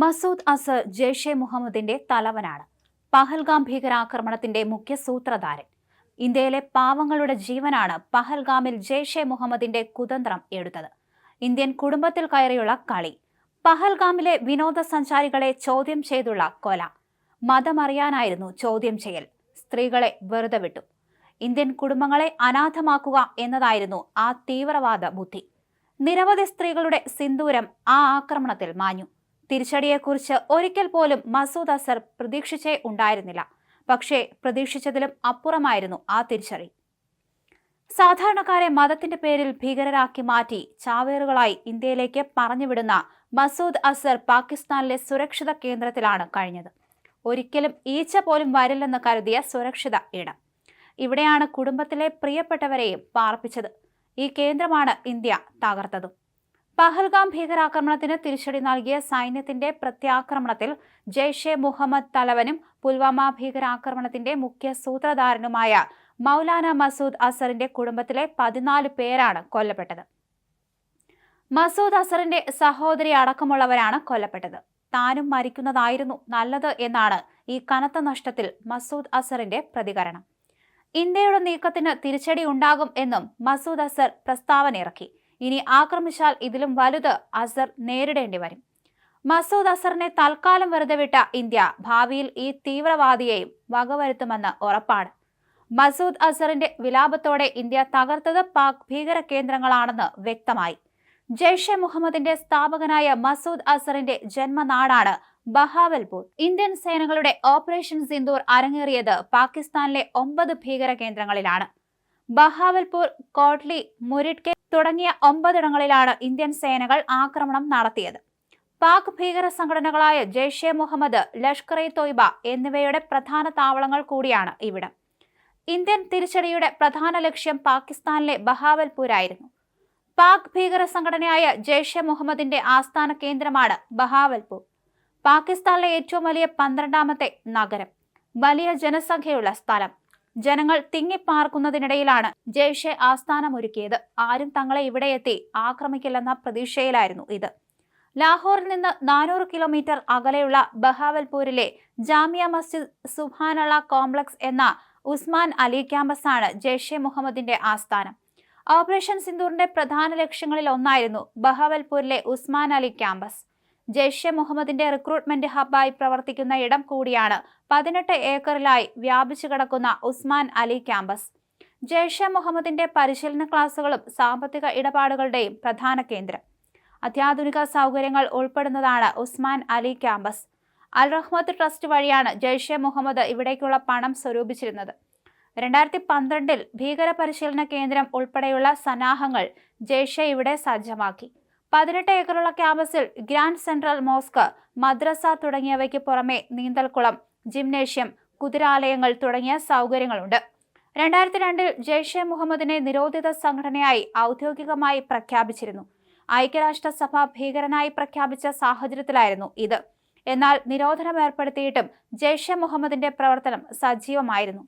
മസൂദ് അസർ ജെയ്ഷെ മുഹമ്മദിന്റെ തലവനാണ്. പഹൽഗാം ഭീകരാക്രമണത്തിന്റെ മുഖ്യ സൂത്രധാരൻ. ഇന്ത്യയിലെ പാവങ്ങളുടെ ജീവനാണ് പഹൽഗാമിൽ ജെയ്ഷെ മുഹമ്മദിന്റെ കുതന്ത്രം എടുത്തത് ഇന്ത്യൻ കുടുംബത്തിൽ കയറിയുള്ള കളി. പഹൽഗാമിലെ വിനോദസഞ്ചാരികളെ ചോദ്യം ചെയ്തുള്ള കൊല. മതമറിയാനായിരുന്നു ചോദ്യം ചെയ്യൽ. സ്ത്രീകളെ വെറുതെ വിട്ടു. ഇന്ത്യൻ കുടുംബങ്ങളെ അനാഥമാക്കുക എന്നതായിരുന്നു ആ തീവ്രവാദ ബുദ്ധി. നിരവധി സ്ത്രീകളുടെ സിന്ദൂരം ആ ആക്രമണത്തിൽ മാഞ്ഞു. തിരിച്ചടിയെക്കുറിച്ച് ഒരിക്കൽ പോലും മസൂദ് അസർ പ്രതീക്ഷിച്ചേ ഉണ്ടായിരുന്നില്ല. പക്ഷേ പ്രതീക്ഷിച്ചതിലും അപ്പുറമായിരുന്നു ആ തിരിച്ചടി. സാധാരണക്കാരെ മതത്തിന്റെ പേരിൽ ഭീകരരാക്കി മാറ്റി ചാവേറുകളായി ഇന്ത്യയിലേക്ക് പറഞ്ഞുവിടുന്ന മസൂദ് അസർ പാകിസ്ഥാനിലെ സുരക്ഷിത കേന്ദ്രത്തിലാണ് കഴിഞ്ഞത്. ഒരിക്കലും ഈച്ച പോലും വരില്ലെന്ന് കരുതിയ സുരക്ഷിത ഇടം. ഇവിടെയാണ് കുടുംബത്തിലെ പ്രിയപ്പെട്ടവരെയും പാർപ്പിച്ചത്. ഈ കേന്ദ്രമാണ് ഇന്ത്യ തകർത്തതും. പഹൽഗാം ഭീകരാക്രമണത്തിന് തിരിച്ചടി നൽകിയ സൈന്യത്തിന്റെ പ്രത്യാക്രമണത്തിൽ ജെയ്ഷെ മുഹമ്മദ് തലവനും പുൽവാമ ഭീകരാക്രമണത്തിന്റെ മുഖ്യ സൂത്രധാരനുമായ മൗലാന മസൂദ് അസറിന്റെ കുടുംബത്തിലെ പതിനാല് പേരാണ് കൊല്ലപ്പെട്ടത്. മസൂദ് അസറിന്റെ സഹോദരി അടക്കമുള്ളവരാണ് കൊല്ലപ്പെട്ടത്. താനും മരിക്കുന്നതായിരുന്നു നല്ലത് എന്നാണ് ഈ കനത്ത നഷ്ടത്തിൽ മസൂദ് അസറിന്റെ പ്രതികരണം. ഇന്ത്യയുടെ നീക്കത്തിന് തിരിച്ചടി ഉണ്ടാകും എന്നും മസൂദ് അസർ പ്രസ്താവന ഇറക്കി. ഇനി ആക്രമിച്ചാൽ ഇതിലും വലുത് അസർ നേരിടേണ്ടി വരും. മസൂദ് അസറിനെ തൽക്കാലം വെറുതെ വിട്ട ഇന്ത്യ ഭാവിയിൽ ഈ തീവ്രവാദിയെയും വകവരുത്തുമെന്ന് ഉറപ്പാണ്. മസൂദ് അസറിന്റെ വിലാപത്തോടെ ഇന്ത്യ തകർത്തത് പാക് ഭീകര കേന്ദ്രങ്ങളാണെന്ന് വ്യക്തമായി. ജയ്ഷെ മുഹമ്മദിന്റെ സ്ഥാപകനായ മസൂദ് അസറിന്റെ ജന്മനാടാണ് ബഹാവൽപൂർ. ഇന്ത്യൻ സേനകളുടെ ഓപ്പറേഷൻ സിന്ദൂർ അരങ്ങേറിയത് പാകിസ്ഥാനിലെ ഒമ്പത് ഭീകര കേന്ദ്രങ്ങളിലാണ് ബഹാവൽപൂർ കോട്ട്ലി മുരിഡ്കെ തുടങ്ങിയ ഒമ്പതിടങ്ങളിലാണ് ഇന്ത്യൻ സേനകൾ ആക്രമണം നടത്തിയത്. പാക് ഭീകര സംഘടനകളായ ജെയ്ഷെ മുഹമ്മദ് ലഷ്കർ ഇ തോയ്ബ എന്നിവയുടെ പ്രധാന താവളങ്ങൾ കൂടിയാണ് ഇവിടം. ഇന്ത്യൻ തിരിച്ചടിയുടെ പ്രധാന ലക്ഷ്യം പാകിസ്ഥാനിലെ ബഹാവൽപൂരായിരുന്നു. പാക് ഭീകര സംഘടനയായ ജെയ്ഷെ മുഹമ്മദിന്റെ ആസ്ഥാന കേന്ദ്രമാണ് ബഹാവൽപൂർ. പാകിസ്ഥാനിലെ ഏറ്റവും വലിയ പന്ത്രണ്ടാമത്തെ നഗരം വലിയ ജനസംഖ്യയുള്ള സ്ഥലം. ജനങ്ങൾ തിങ്ങിപ്പാർക്കുന്നതിനിടയിലാണ് ജെയ്ഷെ ആസ്ഥാനമൊരുക്കിയത്. ആരും തങ്ങളെ ഇവിടെ എത്തി ആക്രമിക്കില്ലെന്ന പ്രതീക്ഷയിലായിരുന്നു ഇത്. ലാഹോറിൽ നിന്ന് നാനൂറ് കിലോമീറ്റർ അകലെയുള്ള ബഹാവൽപൂരിലെ ജാമിയ മസ്ജിദ് സുഹാനള കോംപ്ലക്സ് എന്ന ഉസ്മാൻ അലി ക്യാമ്പസാണ് ജെയ്ഷെ മുഹമ്മദിന്റെ ആസ്ഥാനം. ഓപ്പറേഷൻ സിന്ദൂറിന്റെ പ്രധാന ലക്ഷ്യങ്ങളിൽ ഒന്നായിരുന്നു ബഹാവൽപൂരിലെ ഉസ്മാൻ അലി ക്യാമ്പസ്. ജെയ്ഷെ മുഹമ്മദിന്റെ റിക്രൂട്ട്മെന്റ് ഹബ്ബായി പ്രവർത്തിക്കുന്ന ഇടം കൂടിയാണ്. പതിനെട്ട് ഏക്കറിലായി വ്യാപിച്ചു കിടക്കുന്ന ഉസ്മാൻ അലി ക്യാമ്പസ്. ജെയ്ഷെ മുഹമ്മദിന്റെ പരിശീലന ക്ലാസുകളും സാമ്പത്തിക ഇടപാടുകളുടെയും പ്രധാന കേന്ദ്രം. അത്യാധുനിക സൗകര്യങ്ങൾ ഉൾപ്പെടുന്നതാണ് ഉസ്മാൻ അലി ക്യാമ്പസ്. അൽ റഹ്മത്ത് ട്രസ്റ്റ് വഴിയാണ് ജെയ്ഷെ മുഹമ്മദ് ഇവിടേക്കുള്ള പണം സ്വരൂപിച്ചിരുന്നത്. രണ്ടായിരത്തി പന്ത്രണ്ടിൽ ഭീകര പരിശീലന കേന്ദ്രം ഉൾപ്പെടെയുള്ള സന്നാഹങ്ങൾ ജെയ്ഷെ ഇവിടെ സജ്ജമാക്കി. പതിനെട്ട് ഏക്കറുള്ള ക്യാമ്പസിൽ ഗ്രാൻഡ് സെൻട്രൽ മോസ്ക് മദ്രസ തുടങ്ങിയവയ്ക്ക് പുറമെ നീന്തൽക്കുളം ജിംനേഷ്യം കുതിരാലയങ്ങൾ തുടങ്ങിയ സൗകര്യങ്ങളുണ്ട്. രണ്ടായിരത്തി രണ്ടിൽ ജെയ്ഷെ മുഹമ്മദിനെ നിരോധിത സംഘടനയായി ഔദ്യോഗികമായി പ്രഖ്യാപിച്ചിരുന്നു. ഐക്യരാഷ്ട്രസഭ ഭീകരനായി പ്രഖ്യാപിച്ച സാഹചര്യത്തിലായിരുന്നു ഇത്. എന്നാൽ നിരോധനം ഏർപ്പെടുത്തിയിട്ടും ജെയ്ഷെ മുഹമ്മദിന്റെ പ്രവർത്തനം സജീവമായിരുന്നു.